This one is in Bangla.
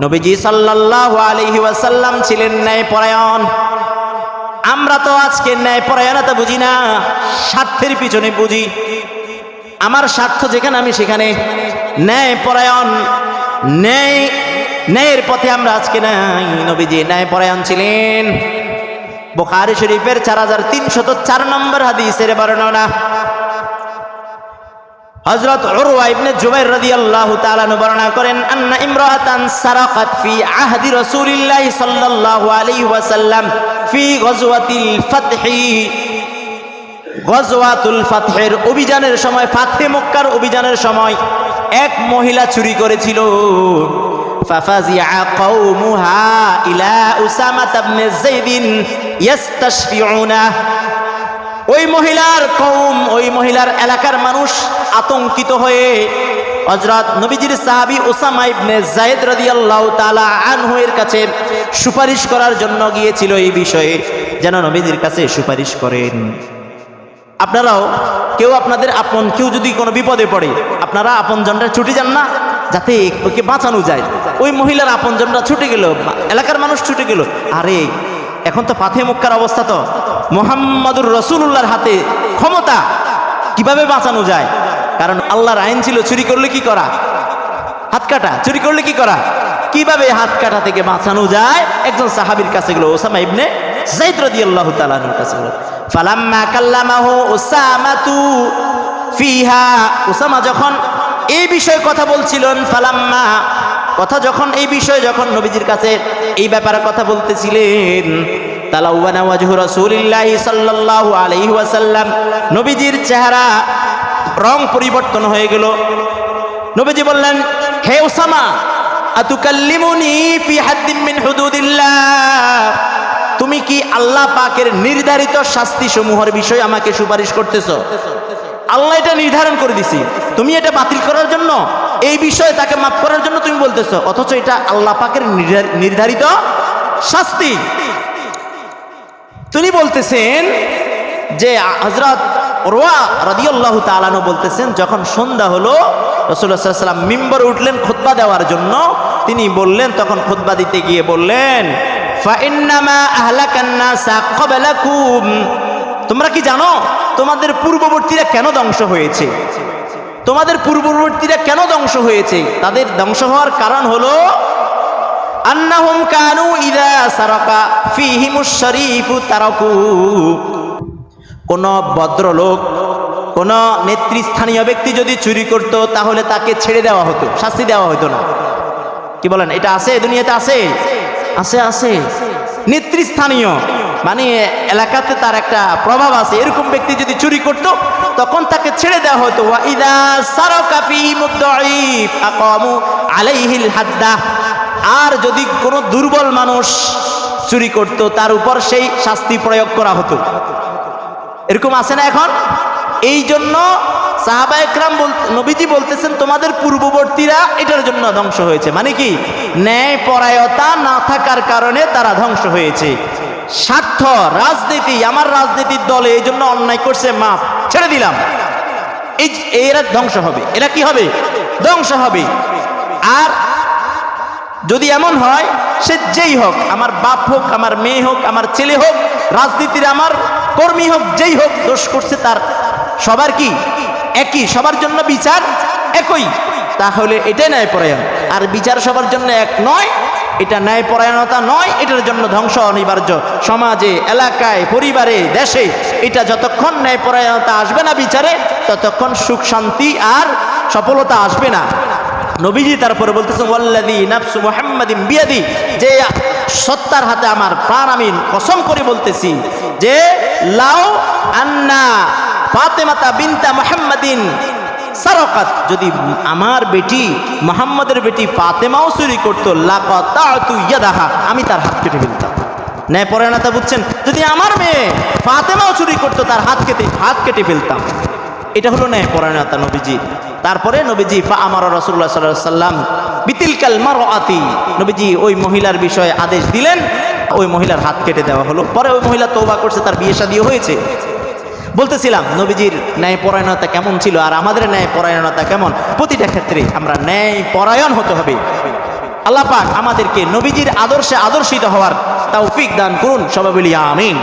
নবীজি সাল্লাল্লাহু আলাইহি ওয়াসাল্লাম ছিলেন ন্যায় পরায়ণ আমরা তো আজকে ন্যায় পরায়ণতা বুঝি না, স্বার্থের পিছনে বুঝি। আমার স্বার্থ যেখানে, আমি সেখানে। ন্যায় পরায়ণ ন্যায়, ন্যায়ের পথে আমরা আজকে নাই। নবীজি ন্যায় পরায়ণ ছিলেন। বোখারি শরীফের চার হাজার তিনশত চার নম্বর হাদিসের বর্ণনা। হযরত উরওয়া ইবনে জুবাইর রাদিয়াল্লাহু তাআলা বর্ণনা করেন, আন্না ইমরাআতান সারাকাত ফি আহদি রাসূলিল্লাহ সাল্লাল্লাহু আলাইহি ওয়াসাল্লাম ফি গজওয়াতিল ফাতহি। গজওয়াতুল ফাতহের অভিযানের সময়, ফাতহে মক্কার অভিযানের সময় এক মহিলা চুরি করেছিল। ফাফাজিআ কওমুহা ইলা উসামা ইবনে যায়দিন ইয়াস্তাশফিউনা। ওই মহিলার কৌম ওই মহিলার এলাকার মানুষ আতঙ্কিত হয়ে হজরত নবীজির সাহাবি ওসামা ইবনে জায়েদ রাদিয়াল্লাহু তাআলা আনহু এর কাছে সুপারিশ করার জন্য গিয়েছিল এই বিষয়ে, যেন নবীজির কাছে সুপারিশ করেন। আপনারাও, কেউ আপনাদের আপন, কেউ যদি কোনো বিপদে পড়ে, আপনারা আপনজনরা ছুটে যান না, যাতে ওকে বাঁচানো যায়। ওই মহিলার আপনজনরা ছুটে গেল, এলাকার মানুষ ছুটে গেল। আরে এখন তো পাথে মুক্কার অবস্থা তো। মোহাম্মদুর রসুল্লাহর হাতে ক্ষমতা কীভাবে বাঁচানো যায়? কারণ আল্লাহর আইন ছিল, চুরি করলে কি করা? হাত কাটা, চুরি করলে কি করা? কীভাবে হাত কাটা থেকে বাঁচানো যায়? একজন সাহাবীর কাছে গেল, ওসামা ইবনে জাইদ রাদিয়াল্লাহু তাআলার কাছে গেল। ফালাম্মা কাল্লামাহু উসামাতু ফিহা। উসামা যখন এই বিষয়ে কথা বলছিলেন, ফালাম্মা কথা যখন, এই বিষয়ে যখন নবীজির কাছে এই ব্যাপারে কথা বলতেছিলেন সাল্লাল্লাহু নবীজির চেহারা রং পরিবর্তন হয়ে গেল। নবীজি বললেন, হে ওসামা তুমি কি আল্লাহ পাকের নির্ধারিত শাস্তি সমূহের বিষয়ে আমাকে সুপারিশ করতেছো? আল্লাহ এটা নির্ধারণ করে দিছি। তুমি এটা বাতিল করার জন্য, এই বিষয়ে তাকে মাফ করার জন্য বলতেছো, অথচ এটা আল্লাহ পাকের নির্ধারিত শাস্তি। তিনি বলতেছেন যে হজরত রোয়া রাদিয়াল্লাহু তাআলানো বলতেছেন, যখন সন্ধ্যা হলো ওয়াসাল্লাম মিম্বর উঠলেন খুতবা দেওয়ার জন্য। তিনি বললেন, তখন খুতবা দিতে গিয়ে বললেন তোমরা কি জানো, তোমাদের পূর্ববর্তীরা কেন ধ্বংস হয়েছে? তোমাদের পূর্ববর্তীরা কেন ধ্বংস হয়েছে? তাদের ধ্বংস হওয়ার কারণ হলো কানু ইদা তারাকু। কোন ভদ্রলোক, কোন নেতৃস্থানীয় ব্যক্তি যদি চুরি করত, তাহলে তাকে ছেড়ে দেওয়া হতো, শাস্তি দেওয়া হতো না। কি বলেন? এটা আছে? দুনিয়াতে আছে? আছে আছে। নেতৃস্থানীয় মানে এলাকাতে তার একটা প্রভাব আছে। এরকম ব্যক্তি যদি চুরি করত, তখন তাকে ছেড়ে দেওয়া হতো। আলাইহিল হাদ্দা। আর যদি কোনো দুর্বল মানুষ চুরি করত, তার উপর সেই শাস্তি প্রয়োগ করা হতো। এরকম আছে না এখন? এই জন্য সাহাবা একরাম নবীজি বলতেছেন, তোমাদের পূর্ববর্তীরা এটার জন্য ধ্বংস হয়েছে। মানে কি? ন্যায় পরায়তা না থাকার কারণে তারা ধ্বংস হয়েছে। স্বার্থ, রাজনীতি, আমার রাজনীতির দলে এই জন্য অন্যায় করছে মাপ ছেড়ে দিলাম। এই এরা ধ্বংস হবে। এরা কি হবে? ধ্বংস হবে। আর যদি এমন হয়, সে যেই হোক, আমার বাপ হোক, আমার মেয়ে হোক, আমার ছেলে হোক, রাজনীতির আমার কর্মী হোক, যেই হোক, দোষ করছে তার সবার কি? একই, সবার জন্য বিচার একই। তাহলে এটাই ন্যায় পরায়ণ আর বিচার সবার জন্য এক নয় এটা ন্যায় পরায়ণতা নয়, এটার জন্য ধ্বংস অনিবার্য। সমাজে, এলাকায়, পরিবারে, দেশে এটা যতক্ষণ ন্যায় পরায়ণতা আসবে না বিচারে, ততক্ষণ সুখ, শান্তি আর সফলতা আসবে না। নবীজি তারপরে বলতেছেন ওয়াল্লাদি নাফসু মুহাম্মাদিন বিয়াদি। যে সত্তার হাতে আমার প্রাণ আমি কসম করে বলতেছি যে লাও আন্না ফাতেমাতা বিনতা মুহাম্মাদিন সারকাত। যদি আমার বেটি মোহাম্মদের বেটি ফাতেমাও চুরি করতো, লাকাতাতু ইয়াদাহা, আমি তার হাত কেটে ফেলতাম। ন্যায় পরায়ণতা বুঝছেন? যদি আমার মেয়ে ফাতেমাও চুরি করতো, তার হাত কেটে হাত কেটে ফেলতাম। এটা হলো ন্যায় পরায়ণতা, নবীজি। তারপরে নবীজি, ফা আমার রসুল্লাহ সাল্লাহ সাল্লাম বিতিলকাল মারআতি। নবীজি ওই মহিলার বিষয়ে আদেশ দিলেন, ওই মহিলার হাত কেটে দেওয়া হলো। পরে ওই মহিলা তৌবা করছে, তার বিয়ে শাদিও হয়েছে। বলতেছিলাম, নবীজির ন্যায় পরায়ণতা কেমন ছিল আর আমাদের ন্যায় পরায়ণতা কেমন? প্রতিটা ক্ষেত্রে আমরা ন্যায় পরায়ণ হতে হবে। আল্লাহ পাক আমাদেরকে নবীজির আদর্শে আদর্শিত হওয়ার তৌফিক দান করুন। সবাই বলি, আমিন।